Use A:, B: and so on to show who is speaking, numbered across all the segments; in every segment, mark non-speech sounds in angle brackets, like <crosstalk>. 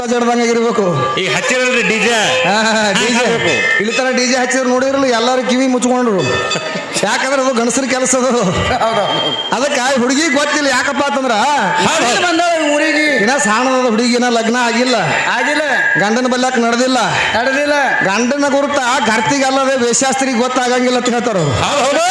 A: ಊಟ ಈ ಇರ್ಬೇಕು
B: ಈಗ ಹಚ್ಚಿರಲ್ರಿ ಡಿಜೆ
A: ಡಿಜೆ ಇಲ್ಲಿ ತರ ಡಿಜೆ ಹಚ್ಚಿದ್ರು ನೋಡಿರಲ್ಲ ಎಲ್ಲಾರು ಕಿವಿ ಮುಚ್ಕೊಂಡ್ರು. ಯಾಕಂದ್ರೆ ಅದು ಗಣಸರ ಕೆಲಸ ಅದು. ಅದಕ್ಕೆ ಹುಡುಗಿ ಗೊತ್ತಿಲ್ಲ ಯಾಕಪ್ಪ ಅಂತಂದ್ರ
C: ಊರಿಗೆ.
A: ಇನ್ನ ಸಾಣದ ಹುಡುಗಿನ ಲಗ್ನ ಆಗಿಲ್ಲ.
C: ಆಗಿಲ್ಲ.
A: ಗಂಡನ ಬಲ್ಯಾಕ ನಡೆದಿಲ್ಲ.
C: ನಡೆದಿಲ್ಲ.
A: ಗಂಡನ ಗುರುತ ಗರ್ತಿಗಲ್ಲದೆ ವೇಷಾಸ್ತ್ರಿಗೆ ಗೊತ್ತಾಗಂಗಿಲ್ಲ ಅಂತ ಹೇಳ್ತಾರ.
B: ಹೌದು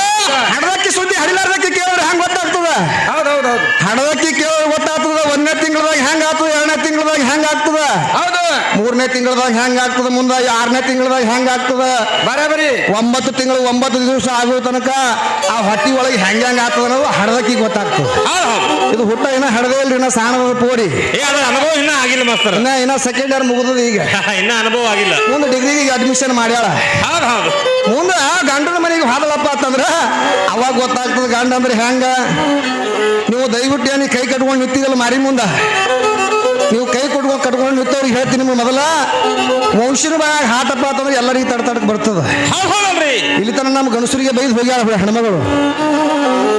A: ಹಡದಕ್ಕಿ ಸುದ್ದಿ ಹಡಿಲಾರ್ದಕ್ಕಿ ಕೇಳಿದ್ರೆ ಹೆಂಗ್ ಗೊತ್ತಾಗ್ತದ?
C: ಹೌದು ಹೌದು ಹೌದು.
A: ಹಡದಕ್ಕಿ ಕೇಳಿದ್ರೆ ಗೊತ್ತಾಗ್ತದ ಒಂದನೇ ತಿಂಗಳದಾಗ ಹೆಂಗ್ ಆಗ್ತದ ಎರಡನೇ ತಿಂಗಳದಾಗ ಹೆಂಗ್ ಆಗ್ತದ?
C: ಹೌದು.
A: ಮೂರನೇ ತಿಂಗಳದಾಗ ಹೆಂಗ್ ಆಗ್ತದ ಮುಂದ? ಆರನೇ ತಿಂಗಳದಾಗ ಹೆಂಗ್ ಆಗ್ತದ?
C: ಬರಾಬರಿ.
A: ಒಂಬತ್ತು ತಿಂಗಳು ಒಂಬತ್ತು ದಿವಸ ಆಗೋ ತನಕ ಆ ಹೊಟ್ಟಿ ಒಳಗೆ ಹೆಂಗ್ ಹೆಂಗ್ ಆಗ್ತದ ಅನ್ನೋದು ಹಡದಕ್ಕಿ ಗೊತ್ತಾಗ್ತದೆ. ಇದು ಹುಟ್ಟ ಇನ್ನ ಹಡದೇ ಇಲ್ರಿ ಇನ್ನ ಸಾಣದ ಪೋಡಿ.
B: ಅನುಭವ ಇನ್ನ ಆಗಿಲ್ಲ ಮಾಸ್ತರ್.
A: ಇನ್ನ ಇನ್ನ ಸೆಕೆಂಡ್ ಇಯರ್ ಮುಗಿದದ ಈಗ. <laughs>
B: ಇನ್ನ ಅನುಭವ ಆಗಿಲ್ಲ.
A: ಮುಂದೆ ಡಿಗ್ರಿಗೆ ಅಡ್ಮಿಷನ್ ಮಾಡ್ಯಾಳ.
B: ಹೌದು ಹೌದು.
A: ಮುಂದ ಗಂಡನ ಮನೆಗೆ ಹಾದಲಪ್ಪ ಅಂತಂದ್ರ ಅವಾಗ ಗೊತ್ತಾಗ್ತದ ಗಂಡ ಅಂದ್ರೆ ಹೆಂಗ? ನೀವು ದಯವಿಟ್ಟು ಏನಿ ಕೈ ಕಟ್ಕೊಂಡು ನಿಂತಿದ್ದಲ್ಲ ಮಾರಿ ಮುಂದ. ನೀವು ಕೈ ಕೊಟ್ಕೊಂಡು ಕಟ್ಕೊಂಡು ನಿಂತವ್ರಿಗೆ ಹೇಳ್ತೀನಿ ನಿಮ್ಗೆ ಮೊದಲ. ವಂಶನ ಬಾಯಾಗ ಹಾಟಪ್ಪ ಅಂತಂದ್ರೆ ಎಲ್ಲರಿಗೆ ತಡ ತಡಕ್ ಬರ್ತದ. ಇಲ್ಲಿ ತನ ನಮ್ಮ ಗಣಸರಿಗೆ ಬೈದು ಹೋಗ್ಯಾಳ ಬಿಡ ಹೆಣ್ಮಗಳು.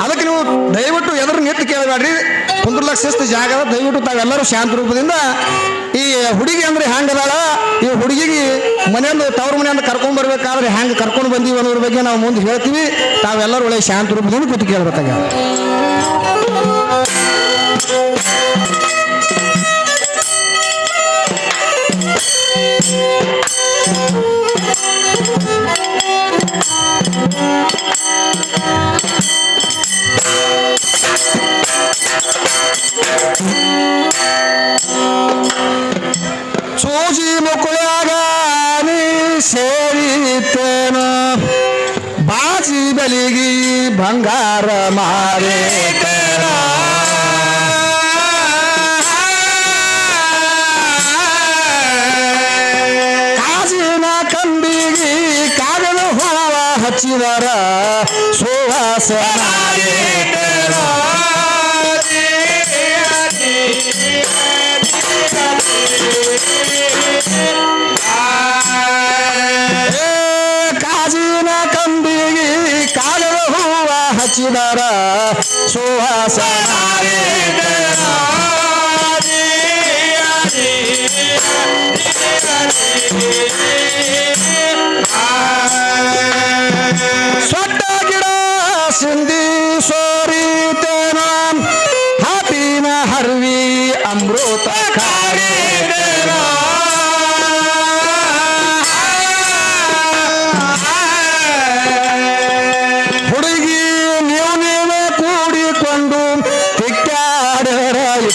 A: ಅದಕ್ಕೆ ನೀವು ದಯವಿಟ್ಟು ಎದುರು ನಿಂತು ಕೇಳಬೇಡ್ರಿ. ಒಂದು ಲಕ್ಷ ಜಾಗ. ದಯವಿಟ್ಟು ತಾವೆಲ್ಲರೂ ಶಾಂತ ರೂಪದಿಂದ ಈ ಹುಡುಗಿ ಅಂದ್ರೆ ಹೆಂಗದಾಳ ಈ ಹುಡುಗಿಗೆ ಮನೆಯಿಂದ ತವ್ರ ಮನೆಯಿಂದ ಕರ್ಕೊಂಡ್ ಬರ್ಬೇಕಾದ್ರೆ ಹೆಂಗ್ ಕರ್ಕೊಂಡು ಬಂದೀವಿ ಅನ್ನೋದ್ರ ಬಗ್ಗೆ ನಾವು ಮುಂದೆ ಹೇಳ್ತೀವಿ. ತಾವೆಲ್ಲರೂ ಒಳ್ಳೆ ಶಾಂತ ರೂಪದಿಂದ ಕೂತು ಕೇಳ್ಬೇಕಾಗ ಸೂಜಿ ಮುಕುಳಾಗ ನೀ ಸೇರಿತೇನ. ಬಾಜಿ ಬೆಲಿಗಿ ಬಂಗಾರ ಮಾರೇತೇನ ಹಚ್ಚಿದರ. ಸುವಾಸ ಏ ಕಾಜಿನ ಕಂಬಿಗಿ ಕಾಗದ ಹೂವ ಹಚ್ಚಿದರ. ಸುವಾಸ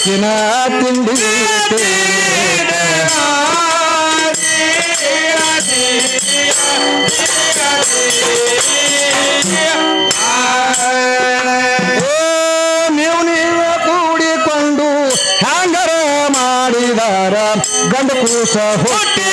A: ಇಕಿನ ತಿಂಡಿ ನೀವು ಕೂಡಿಕೊಂಡು ಹ್ಯಾಂಗರ ಮಾಡಿದಾರ? ಗಂಡ ಕೂಸ ಹುಟ್ಟಿದರ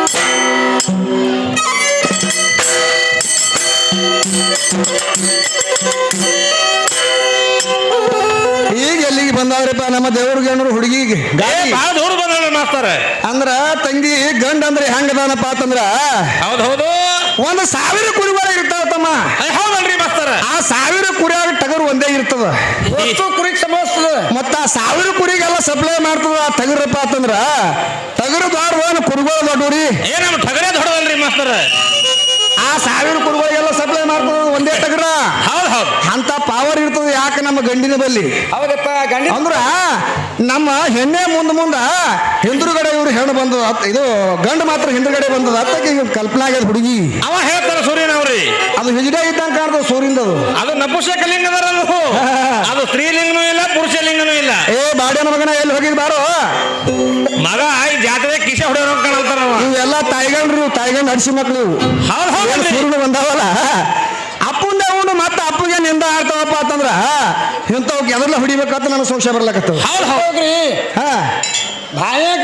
A: ನಮ್ಮ ದೇವ್ರಿಗೆ ಏನಾರು ಹುಡುಗಿಗೆ?
B: ಭಾಳ ದೂರ ಮಾಸ್ತರ.
A: ಅಂದ್ರ ತಂಗಿ ಗಂಡ ಅಂದ್ರೆ ಹೆಂಗದಾನಪ್ಪ ಅಂತಂದ್ರ?
B: ಹೌದು ಹೌದು.
A: ಒಂದು ಸಾವಿರ ಕುರಿಗಳ ಇರ್ತಾವ ತಮ್ಮ.
B: ಹೌದಲ್ರಿ ಮಾಸ್ತರ.
A: ಆ ಸಾವಿರ ಕುರಿಯಾಗ ಟಗರು ಒಂದೇ ಇರ್ತದ.
C: ಕುರಿಗ್ ಸಮಸ್ತದ
A: ಮತ್ತ ಆ ಸಾವಿರ ಕುರಿಗೆಲ್ಲ ಸಪ್ಲೈ ಮಾಡ್ತದ ಆ ಟಗರಪ್ಪ ಅಂತಂದ್ರ. ಟಗರು ದೊಡ್ಡ ಕುರಿಗಳು ದೊಡ್ಡವ್ರಿ.
B: ಏ ನಮ್ಮ ಟಗರೇ ದೊಡ್ಡದಲ್ರಿ ಮಾಸ್ತರ.
A: ಆ ಸಾವಿರ ಕುರುಗಳಿಗೆಲ್ಲ ಸಪ್ಲೈ ಮಾಡ್ತದ ಒಂದೇ ತಗ್ರ
B: ಹೌದು ಹೌದು.
A: ಅಂತ ಪವರ್ ಇರ್ತದೆ ಯಾಕೆ ನಮ್ಮ ಗಂಡಿನ ಬಲ್ಲಿ? ಅಂದ್ರ ನಮ್ಮ ಹೆಣ್ಣೆ ಮುಂದ ಮುಂದ ಹಿಂದುರುಗಡೆ ಇವ್ರು ಹೆಣ್ಣು ಬಂದದ. ಇದು ಗಂಡು ಮಾತ್ರ ಹಿಂದುಗಡೆ ಬಂದದ. ಅದಕ್ಕೆ ಕಲ್ಪನೆ ಆಗ್ಯದ ಹುಡುಗಿ.
B: ಅವ ಹೇಳ್ತಾರ ಸೂರ್ಯನವ್ರಿ ಅದು ಹಿಜಡೆ ಇದ್ದಂಗೆ ಕಾಣ್ತದ ಸೂರ್ಯಂದ ಅದು. ಅದು ನಪುಸಕಲಿಂಗದರ ಅದು ಸ್ತ್ರೀಲಿಂಗನೂ ಇಲ್ಲ ಪುರುಷಲಿಂಗನೂ ಇಲ್ಲ.
A: ಏ ಬಾಡಿಯ ಮಗನ ಎಲ್ಲಿ ಹೋಗಿದ್ ಬಾರೋ?
B: ಮಗ ಈ ಜಾತ್ರೆ ಕಿಶ ಹೊಡೆಯೋರು ನೀವು
A: ಇವೆಲ್ಲ ತಾಯ್ಗಂಡ್ರು ತಾಯ್ಗಂಡ್ ನಡ್ಸಿ ಮಕ್ಳು
B: ಹೌದು
A: ಸೂರ್ಯನು ಬಂದಾವಲ್ಲ? ಅಪ್ಪಂದ ಅವನು ಮತ್ತೆ ಅಪ್ಪಗೆ ನಿಂದ ಆಡ್ತಾವಪ್ಪ ಅಂತಂದ್ರ ಇಂಥವ್ ಎದರ್ಲ ಹೊಡಿಬೇಕಂತ ನನಗೆ ಸಂಶಯ ಬರ್ಲಕತ್ತದ.
B: ಹೌದು ಹೌದು.
C: ಹೋಗ್ರಿ.
A: ಹಾ.
C: ಬಾಯಾಗ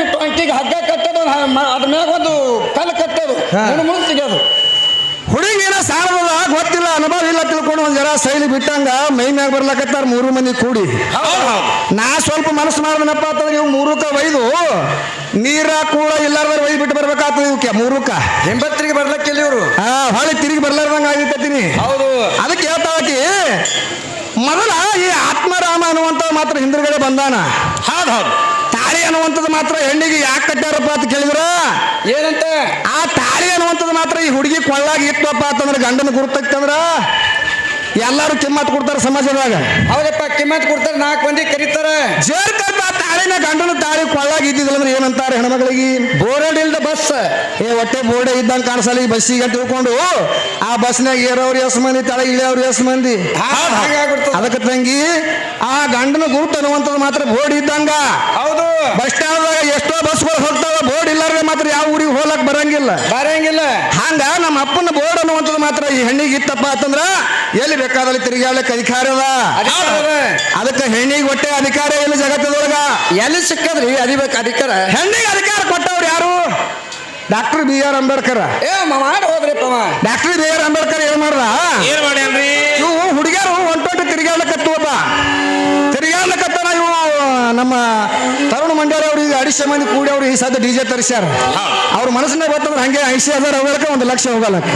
C: ಹಗ್ಗ ಕಟ್ಟೋದು ಅದ್ರ ಮ್ಯಾಗ ಒಂದು ಕಲ್ಲು ಕಟ್ಟೋದು
A: ಹಾ.
C: ತೆಗೆಯೋದು
A: ಹುಡುಗಿ ಏನೋ ಸಾಲದ ಗೊತ್ತಿಲ್ಲ ಅನುಭವ ಇಲ್ಲ ತಿಳ್ಕೊಂಡು ಒಂದ್ ಜರ ಶೈಲಿ ಬಿಟ್ಟಂಗ ಮೈ ಮ್ಯಾಗ ಬರ್ಲಕತ್ತಾರ ಮೂರು ಮಂದಿ ಕೂಡಿ. ನಾ ಸ್ವಲ್ಪ ಮನಸ್ಸು ಮಾಡಿದನಪ್ಪ ಅಂತಂದ್ರೆ ಇವು ಮೂರುಕ ಒಯ್ದು ನೀರ ಕೂಡ ಇಲ್ಲಾರ್ದ್ರೆ ಒಯ್ದು ಬಿಟ್ಟು ಬರ್ಬೇಕಾಗ್ತದೆ ಇವಕ್ಕೆ ಮೂರುಕ.
C: ಹಿಂಬತ್ತರಿಗೆ ಬರ್ಲಕ್ಕಿಲ್ಲ ಇವರು.
A: ಹಾ ಹೊಳಿ ತಿರುಗಿ ಬರ್ಲಾರ್ದಂಗ ಆಗಿತ್ತೀನಿ
C: ಹೌದು.
A: ಅದಕ್ಕೆ ಹೇಳ್ತಾಕಿ ಮೊದಲ ಈ ಆತ್ಮರಾಮ ಅನ್ನುವಂತ ಮಾತ್ರ ಹಿಂದಿರುಗಡೆ ಬಂದಾನ.
B: ಹೌದು ಹೌದು.
A: ತಾಳಿ ಅನ್ನುವಂಥದ್ದು ಮಾತ್ರ ಹೆಣ್ಣಿಗೆ ಯಾಕೆ ಕಟ್ಟಾರಪ್ಪ ಅಂತ ಕೇಳಿದ್ರ
C: ಏನಂತ
A: ಆ ತಾಳಿ ಅನ್ನುವಂಥದ್ದು ಮಾತ್ರ ಈ ಹುಡುಗಿ ಕೊಳ್ಳಾಗಿ ಇತ್ತಪ್ಪ ಅಂತಂದ್ರೆ ಗಂಡನ ಗುರುತಂದ್ರ ಎಲ್ಲಾರು ಕಿಮ್ಮತ್ ಕೊಡ್ತಾರೆ ಸಮಾಜದಾಗ.
C: ಹೌದಪ್ಪ ಕಿಮ್ಮತ್ ಕೊಡ್ತಾರೆ ನಾಲ್ಕು ಮಂದಿ ಕರೀತಾರೆ.
A: ಜೇರ್ಕಪ್ಪ ತಾಳಿನ ಗಂಡನ ತಾಳಿ ಕೊಳ್ಳಾಗಿ ಇದ್ದಿದ್ದಿಲ್ಲ ಅಂದ್ರೆ ಏನಂತಾರೆ ಹೆಣ್ಮಗಳಿಗೆ?
C: ಬೋರ್ಡ್ ಇಲ್ದ ಬಸ್.
A: ಏ ಹೊಟ್ಟೆ ಬೋರ್ಡ್ ಇದ್ದಂಗೆ ಕಾಣಿಸಲ್ಲ ಈ ಬಸ್ಸಿಗೆ ಅಂತ ತಿಳ್ಕೊಂಡು ಆ ಬಸ್ನಾಗ ಏರೋರು ಎಸ್ ಮಂದಿ ತಳ ಇಳಿಯವ್ರು ಎಸ್ ಮಂದಿ. ಅದಕ್ಕೆ ತಂಗಿ ಆ ಗಂಡನ ಗುರುತು ಅನ್ನುವಂಥದ್ದು ಮಾತ್ರ ಬೋರ್ಡ್ ಇದ್ದಂಗ.
C: ಹೌದು.
A: ಬಸ್ ಸ್ಟ್ಯಾಂಡ್ದಾಗ ಎಷ್ಟೋ ಬಸ್ಗಳು ಹೋಗ್ತಾವ ಬೋರ್ಡ್ ಮಾತ್ರ ಯಾವ ಊರಿಗೆ ಹೋಲಕ್ ಬರಂಗಿಲ್ಲ.
C: ಬರಂಗಿಲ್ಲ.
A: ಹಂಗ ನಮ್ಮ ಅಪ್ಪನ ಬೋರ್ಡ್ ಅನ್ನುವಂಥದ್ದು ಮಾತ್ರ ಈ ಹೆಣ್ಣಿಗೆ ಇತ್ತಪ್ಪ ಅಂತಂದ್ರ ಎಲ್ಲಿ ಬೇಕಾದಲ್ಲಿ ತಿರುಗಾಡಲಿಕ್ಕೆ ಅಧಿಕಾರ ಅದ? ಅದಕ್ಕೆ ಹೆಣ್ಣಿಗೆ ಒಟ್ಟೆ ಅಧಿಕಾರ ಇಲ್ಲ ಜಗತ್ತದೊಳಗ
C: ಎಲ್ಲಿ ಸಿಕ್ಕದ್ರಿ ಅದಿಬೇಕು ಅಧಿಕಾರ.
A: ಹೆಣ್ಣಿಗೆ ಅಧಿಕಾರ ಕೊಟ್ಟವ್ರು ಯಾರು? Doctor B R Ambedkar.
C: ಏ ಮಾಡಿ ಹೋದ್ರಿಪ್ಪ
A: ಡಾಕ್ಟರ್ ಬಿ ಆರ್ ಅಂಬೇಡ್ಕರ್ ಏನ್ ಮಾಡ್ದ?
B: ಏನ್ ಮಾಡ್ಯಾನ್ರಿ?
A: ಇವು ಹುಡುಗಿಯರು ಒಂಟೊಂಟು ತಿರುಗಾಡ್ಲಕತ್ತು ಒಬ್ಬ ತಿರುಗಾಡ್ಲಕತ್ತಾನ ಇವು ನಮ್ಮ ತರುಣ ಮಂಡ್ಯಾರ ಈಗ ಅಡಿಷ ಮಂದಿ ಕೂಡಿ ಅವರು ಈ ಸದ್ಯ ಡಿ ಜೆ ತರಿಸ್ಯಾರ. ಅವ್ರ ಮನಸ್ಸಿನಾಗ ಗೊತ್ತಂದ್ರೆ ಹಂಗೆ ಐಸಿ ಹಜಾರ್ ಹೋಗಲಕ್ಕ ಒಂದು ಲಕ್ಷ ಹೋಗಲಕ್ಕ.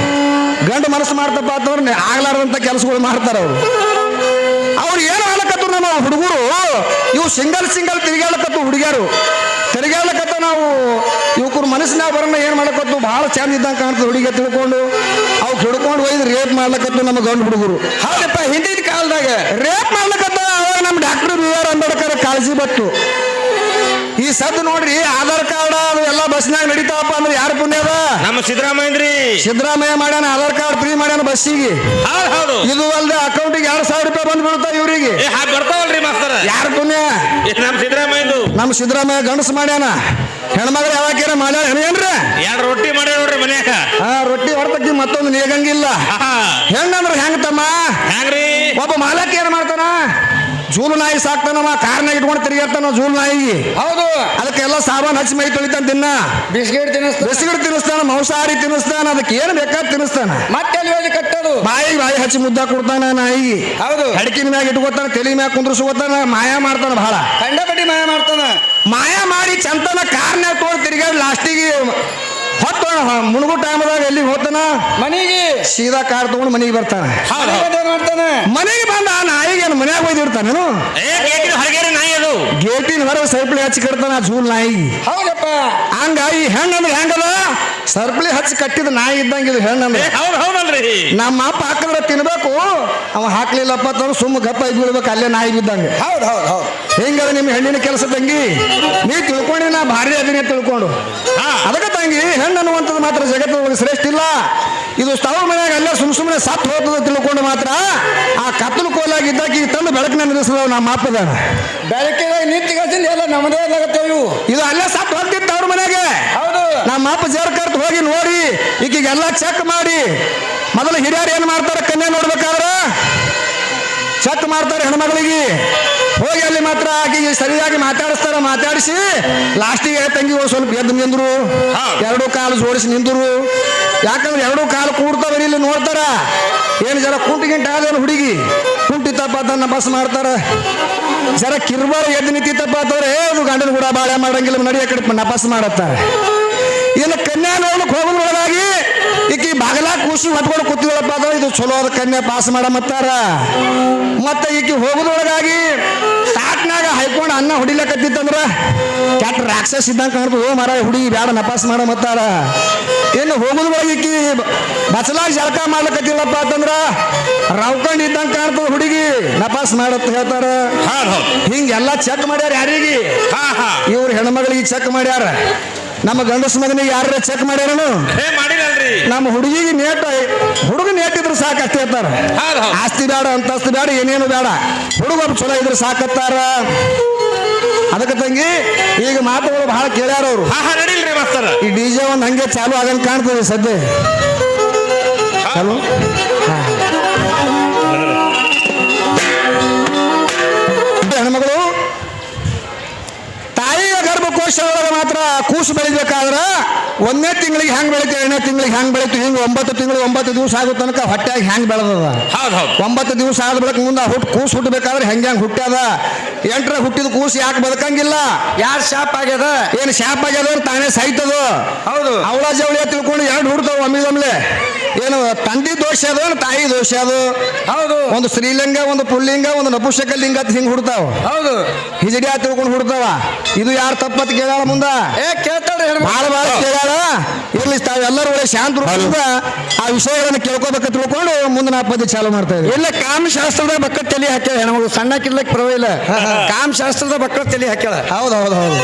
A: ಗಂಡು ಮನಸ್ಸು ಮಾಡ್ತಪ್ಪ ಅಂತಂದ್ರೆ ಆಗ್ಲಾರ್ದಂತ ಕೆಲಸಗಳು ಮಾಡ್ತಾರ ಅವರು. ಅವ್ರು ಏನು ಆಗ್ಲಕತ್ತು ನಮ್ಮ ಹುಡುಗರು? ಇವು ಸಿಂಗಲ್ ಸಿಂಗಲ್ ತಿರುಗಾಡ್ಲಕತ್ತು ಹುಡುಗಿಯರು. ತಿರುಗಾಡ್ಲಕತ್ತ ನಾವು ಇವಕ್ರ ಮನಸ್ಸಿನಾಗ ಬರೋಣ ಏನು ಮಾಡಕತ್ತು ಭಾಳ ಚಂದ ಇದ್ದಂಗೆ ಕಾಣ್ತದೆ ಹುಡುಗಿ ತಿಳ್ಕೊಂಡು. ಅವ್ಕೆ ಹಿಡ್ಕೊಂಡು ಒಯ್ದು ರೇಪ್ ಮಾಡ್ಲಕತ್ತು ನಮ್ಮ ಗಂಡು ಹುಡುಗರು.
C: ಹೌದಪ್ಪ ಹಿಂದಿನ ಕಾಲದಾಗ
A: ರೇಪ್ ಮಾಡ್ಲಕತ್ತ? ಕಾಳಜಿ ಬಟ್ಟು. ಈ ಸದ್ದು ನೋಡ್ರಿ ಆಧಾರ್ ಕಾರ್ಡ್ ಅದು ಎಲ್ಲ ಬಸ್ನಾಗ ನಡೀತಾವಪ್ಪ ಅಂದ್ರೆ ಯಾರು ಪುಣ್ಯ ಅದ?
B: ನಮ್ಮ ಸಿದ್ದರಾಮಯ್ಯ
A: ಸಿದ್ದರಾಮಯ್ಯ ಮಾಡ್ಯಾನ ಆಧಾರ್ ಕಾರ್ಡ್ ಫ್ರೀ ಮಾಡ್ಯಾನ ಬಸ್ಸಿಗೆ.
B: ಹೌದು
A: ಇದು ಅಲ್ದೆ ಅಕೌಂಟಿಗೆ ಎರಡು ಸಾವಿರ ರೂಪಾಯಿ ಬಂದು ಬೀಳ್ತಾವ ಇವರಿಗೆ.
B: ಬರ್ತಾವಲ್ರಿ ಮಾಸ್ತರ.
A: ಯಾರು ಪುಣ್ಯ?
B: ನಮ್ ನಮ್ಮ ಸಿದ್ದರಾಮಯ್ಯದು.
A: ನಮ್ಮ ಸಿದ್ದರಾಮಯ್ಯ ಗಂಡಸ್ ಮಾಡ್ಯಾನ. ಹೆಣ್ಮಗಳು ಯಾವಾಗೇನ ಮಾಡ್ಯಾರ ಏನ್ರಿ?
B: ಎರಡು ರೊಟ್ಟಿ ಮಾಡ್ಯಾರ ನೋಡ್ರಿ ಮನ್ಯಾಗ.
A: ಹಾ ರೊಟ್ಟಿ ಹೊರತಕ್ಕಿ ಮತ್ತೊಂದು ನೀಗಂಗಿಲ್ಲ. ಹೆಣ್ಣಂದ್ರ ಹೆಂಗ್ ತಮ್ಮ?
B: ಹೆಂಗ್ರಿ?
A: ಒಬ್ಬ ಮಾಲಕ್ ಏನ್ ಜೂಲು ನಾಯಿ ಸಾಕ್ತಾನವ ಕಾರ್ನಾಗ ಇಟ್ಕೊಂಡು ತಿರುಗಾಡ್ತಾನ ಜೂಲು ನಾಯಿಗೆ.
C: ಹೌದು.
A: ಅದಕ್ಕೆಲ್ಲ ಸಾಬಾನ್ ಹಚ್ಚಿ ಮೈ ತೊಳಿತಾನ ದಿನ.
C: ಬಿಸ್ಕೆಟ್ ತಿನ್ನಿಸ್ತಾನ.
A: ಬಿಸಿಗಡೆ ತಿನ್ನಿಸ್ತಾನ ಮಾಂಸಾಹಾರಿ ತಿನ್ನಿಸ್ತಾನ ಅದಕ್ಕೆ ಏನು ಬೇಕಾದ್ ತಿನ್ನಿಸ್ತಾನ.
C: ಮತ್ತೆ ಅಲ್ಲಿ ಹೋಗಿ ಕಟ್ಟೋದು?
A: ಬಾಯಿ ಬಾಯಿ ಹಚ್ಚಿ ಮುದ್ದ ಕೊಡ್ತಾನ ನಾಯಿಗೆ.
C: ಹೌದು.
A: ಅಡಿಕಿನ ಮ್ಯಾಗ ಇಟ್ಕೋತಾನ ತಲೆ ಮ್ಯಾಗ ಕುಂದ್ರಸ್ಕೋತಾನ ಮಾಯಾ ಮಾಡ್ತಾನ ಬಹಳ
C: ಕಂಡಪಟ್ಟಿ ಮಾಯಾ ಮಾಡ್ತಾನ.
A: ಮಾಯಾ ಮಾಡಿ ಚಂತನ ಕಾರ್ನ್ಯಾಗ ತೊಗೊಂಡು ತಿರುಗಾಡಿ ಲಾಸ್ಟಿಗೆ ಹೊತ್ತು ಮುಣಗು ಟೈಮ್ದಾಗ ಎಲ್ಲಿಗೆ ಹೋತನ
C: ಮನೆಗೆ.
A: ಸೀದಾ ಕಾರ್ ತಗೊಂಡು ಮನೆಗೆ ಬರ್ತಾನೆ.
C: ಮನೆಗೆ ಏನ್ ಮಾಡ್ತಾನ.
A: ಬಂದ ಆ ನಾಯಿಗೆ ಏನು ಮನ್ಯಾಗ ಒಯ್ದಿರ್ತಾನೇನು
B: ಏ ಗೇಟಿನ ಹೊರಗೇರಿ ನಾಯಿ ಅದು.
A: ಗೇಟಿನ ಹೊರಗೆ ಸರ್ಪಳಿ ಹಚ್ಚಿ ಕಟ್ತಾನ ಆ ಜೂಲ್ ನಾಯಿ
C: ಹೌದಪ್ಪ.
A: ಹಂಗ ಈ ಹೆಣ್ಣಂದ್ರೆ ಹೆಂಗದ? ಸರ್ಪಳಿ ಹಚ್ಚಿ ಕಟ್ಟಿದ ನಾಯಿ ಇದ್ದಂಗೆ ಇದು ಹೆಣ್ಣಂದ್ರೆ
B: ಹೌದು ಹೌದಲ್ರಿ.
A: ನಮ್ಮ ಅಪ್ಪ ಹಾಕಿದ್ರೆ ತಿನ್ಬೇಕು ಅವ ಹಾಕ್ಲಿಲ್ಲಪ್ಪ ತಂದ್ರೆ ಸುಮ್ಮ ಗಪ್ಪ ಇದ್ ಬೀಳ್ಬೇಕು ಅಲ್ಲೇ ನಾಯಿ ಬಿದ್ದಂಗೆ.
C: ಹೌದು ಹೌದು ಹೌದು.
A: ಹೆಂಗದ ನಿಮ್ಮ ಹೆಣ್ಣಿನ ಕೆಲಸ ತಂಗಿ? ನೀ ತಿಳ್ಕೊಂಡಿ ನಾ ಭಾರಿ ಅದನ್ನೇ ತಿಳ್ಕೊಂಡು.
B: ಹಾ.
A: ಅದಕ್ಕೆ ತಂಗಿ ಹೆಣ್ಣು ಅನ್ನುವಂಥದ್ದು ಮಾತ್ರ ಜಗತ್ತೊಳಗೆ ಶ್ರೇಷ್ಠ ಇಲ್ಲ. ಇದು ಸ್ಟವ್ ಮನೆಯಾಗ ಅಲ್ಲೇ ಸುಮ್ ಸುಮ್ಮನೆ ಸತ್ತು ಹೋಗ್ತದೆ ತಿಳ್ಕೊಂಡು ಮಾತ್ರ ಆ ಕತ್ತಲು ಕೋಲಾಗಿ ಈ ತಂದು ಬೆಳಕಿನ ನಿಲ್ಲಿಸಿದವು ನಮ್ಮ ಮಾಪದ
C: ಬೆಳಕಿನ ನಿಂತಿಗಸಿಂದ ಎಲ್ಲ ನಮ್ಮದೇ ಆಗತ್ತೆ ಇವು.
A: ಇದು ಅಲ್ಲೇ ಸತ್ತು ಹೋಗ್ತಿತ್ತು ಅವ್ರ ಮನೆಗೆ.
C: ಹೌದು.
A: ನಮ್ಮ ಅಪ್ಪ ಜೇರ್ ಕರ್ತು ಹೋಗಿ ನೋಡಿ ಈಗೀಗೆಲ್ಲ ಚೆಕ್ ಮಾಡಿ. ಮೊದಲು ಹಿರಿಯರು ಏನು ಮಾಡ್ತಾರೆ? ಕನ್ಯಾ ನೋಡ್ಬೇಕಾದ್ರೆ ಚೆಕ್ ಮಾಡ್ತಾರೆ ಹೆಣ್ಮಗಳಿಗೆ. ಆಕೆಗೆ ಸರಿಯಾಗಿ ಮಾತಾಡಿಸ್ತಾರ ಮಾತಾಡಿಸಿ ಲಾಸ್ಟಿಗೆ ತಂಗಿ ಸ್ವಲ್ಪ ಎದ್ದು ನಿಂದ್ರು. ಎರಡು ಕಾಲು ಜೋಡಿಸಿ ನಿಂದ್ರು. ಯಾಕಂದ್ರೆ ಎರಡು ಕಾಲು ಕೂಡ್ತಾವ ಇಲ್ಲಿ ನೋಡ್ತಾರ. ಏನು ಜರ ಕುಂಟಿ ಗಿಂಟ ಆದೇನು ಹುಡುಗಿ? ಕುಂಟಿತಪ್ಪ ತನ್ನ ಬಸ್ ಮಾಡ್ತಾರ. ಜರ ಕಿರ್ಬಾರ ಎದ್ದು ನಿಂತಿತ್ತಪ್ಪ ತಪ್ಪ ಏ, ಅದು ಗಂಡನ ಕೂಡ ಬಾಳೆ ಮಾಡಂಗಿಲ್ಲ ನಡಿಯ ಕಡೆ ನಪಾಸ್ ಮಾಡತ್ತಾರೆ. ಇನ್ನು ಕನ್ಯಾ ನೋಡ್ಲಿಕ್ಕೆ ಹೋಗೋದ್ರೊಳಗಾಗಿ ಈಕಿ ಬಾಗಲ ಕೂಸು ಹೊತ್ಕೊಂಡು ಕೂತಿದಳಪ್ಪ ಅಂದ್ರೆ ಇದು ಚಲೋ ಅದ ಕನ್ಯಾ ಪಾಸ್ ಮಾಡಮತ್ತಾರ. ಮತ್ತೆ ಈಕಿ ಹೋಗೋದ್ರೊಳಗಾಗಿ ಹೈಕೊಂಡು ಅನ್ನ ಹೊಡಿಲಕತ್ತಿತ್ತಂದ್ರ ಕೆಟ್ಟ ರಾಕ್ಷಸ ಇದ್ದಂಗೆ ಕಾಣ್ತು ಓ ಮರ ಹುಡುಗಿ ಬ್ಯಾಡ ನಪಾಸ್ ಮಾಡಮತ್ತಾರ ಏನು ಹೋಗುದ ಒಳಗಿಕ್ಕಿ ಬಚಲಾಗ ಜಳಕ ಮಾಡ್ಲಕತ್ತಿಲ್ಲಪ್ಪ ಅಂತಂದ್ರ ರವ್ಕಂಡ್ ಇದ್ದಂಗೆ ಕಾಣ್ತು ಹುಡುಗಿ ನಪಾಸ್ ಮಾಡತ್ತ ಹೇಳ್ತಾರ. ಹಿಂಗೆಲ್ಲ ಚೆಕ್ ಮಾಡ್ಯಾರ ಯಾರಿಗೆ?
B: ಹಾ ಹಾ.
A: ಇವ್ರು ಹೆಣ್ಮಗಳಿಗೆ ಚೆಕ್ ಮಾಡ್ಯಾರ. ನಮ್ಮ ಗಂಡಸ ಮಗನಿಗೆ ಯಾರ ಚೆಕ್ ಮಾಡ್ಯಾರನು?
B: ಮಾಡಿರಲ್ರಿ
A: ನಮ್ಮ ಹುಡುಗಿಗೆ ನೇಟ ಹುಡುಗ ನೇಟಿದ್ರು ಸಾಕಷ್ಟೇ ಇರ್ತಾರ. ಆಸ್ತಿ ಬೇಡ ಅಂತಸ್ತಿ ಬೇಡ ಏನೇನು ಬೇಡ ಹುಡುಗ ಚಲೋ ಇದ್ರೆ ಸಾಕತ್ತಾರ? ಅದಕ್ಕೆ ತಂಗಿ ಈಗ ಮಾತುಗಳು ಬಹಳ ಕೇಳ್ಯಾರ ಅವರು. ಈ ಡಿಜೆ ಒಂದು ಹಂಗೆ ಚಾಲು ಆಗಂಗ್ ಕಾಣ್ತದೆ ಸದ್ಯ. ಚಾಲು? ಗರ್ಭಕೋಶದೊಳಗೆ ಮಾತ್ರ ಕೂಸು ಬೆಳಿಬೇಕಾದ್ರೆ ಒಂದನೇ ತಿಂಗಳಿಗೆ ಹ್ಯಾಂಗ್ ಬೆಳಿತೀವಿ ಎರಡನೇ ತಿಂಗಳಿಗೆ ಹ್ಯಾಂಗ್ ಬೆಳಿತು ಹಿಂಗೆ ಒಂಬತ್ತು ತಿಂಗಳು ಒಂಬತ್ತು ದಿವಸ ಆಗೋ ತನಕ ಹೊಟ್ಟೆಯಾಗಿ ಹೆಂಗ್ ಬೆಳೆದದ?
B: ಹೌದ್ ಹೌದ್.
A: ಒಂಬತ್ತು ದಿವಸ ಆದ ಬಳಿಕ ಮುಂದೆ ಹುಟ್ಟು ಕೂಸು ಹುಟ್ಟಬೇಕಾದ್ರೆ ಹೆಂಗೆ ಹೆಂಗೆ ಹುಟ್ಟ್ಯದ ಎಂಟ್ರ ಹುಟ್ಟಿದ ಕೂಸು ಯಾಕೆ ಬದಕಂಗಿಲ್ಲ?
C: ಯಾರು ಶಾಪ್ ಆಗ್ಯದ?
A: ಏನು ಶಾಪ್ ಆಗ್ಯದ ಅಂತ ತಾನೇ ಸಾಯ್ತದ
C: ಹೌದು.
A: ಅವಳ ಜವಳಿಯ ತಿಳ್ಕೊಂಡು ಎರಡು ಹುಡ್ತಾವ ಒಮ್ಮೆ ಒಮ್ಲೆ ಏನು ತಂದೆ ದೋಷ ಅದು ಏನು ತಾಯಿ ದೋಷ ಅದು?
C: ಹೌದು.
A: ಒಂದು ಸ್ತ್ರೀಲಿಂಗ ಒಂದು ಪುಲ್ಲಿಂಗ ಒಂದು ನಪುಷಕ ಲಿಂಗ ಅಂತ ಹಿಂಗೆ ಹುಡ್ತಾವ?
C: ಹೌದು.
A: ಹಿಜಡಿ ಆ ತಿಳ್ಕೊಂಡು ಹುಡ್ತಾವ? ಇದು ಯಾರು ತಪ್ಪತ್ ಕೇಳಾಳ ಮುಂದ?
C: ಏ ಕೇಳ್ತಾಳ್ರಿ.
A: ಭಾಳ ಭಾಳ ಕೇಳಾಳ ಇರ್ಲಿ ತಾವೆಲ್ಲರೂ ಒಳ್ಳೆ ಶಾಂತ ರೂಪದಿಂದ ಆ ವಿಷಯಗಳನ್ನು ಕೇಳ್ಕೋಬೇಕು ತಿಳ್ಕೊಂಡು ಮುಂದೆ ನಾ ಪದ್ಯ ಚಾಲು ಮಾಡ್ತಾ ಇದ್ದೀವಿ
C: ಇಲ್ಲ ಕಾಮಶಾಸ್ತ್ರದ ಬಕ್ಕ ತಲೆ ಹಾಕ್ಯಾಳ ಹೆಣ್ಮಗಳು ಸಣ್ಣ ಇಲ್ಲ ಪರವಾಗಿಲ್ಲ. ಕಾಮಶಾಸ್ತ್ರದ ಬಕ್ಕ ತಲೆ ಹಾಕ್ಯಾಳ.
A: ಹೌದು ಹೌದು ಹೌದು.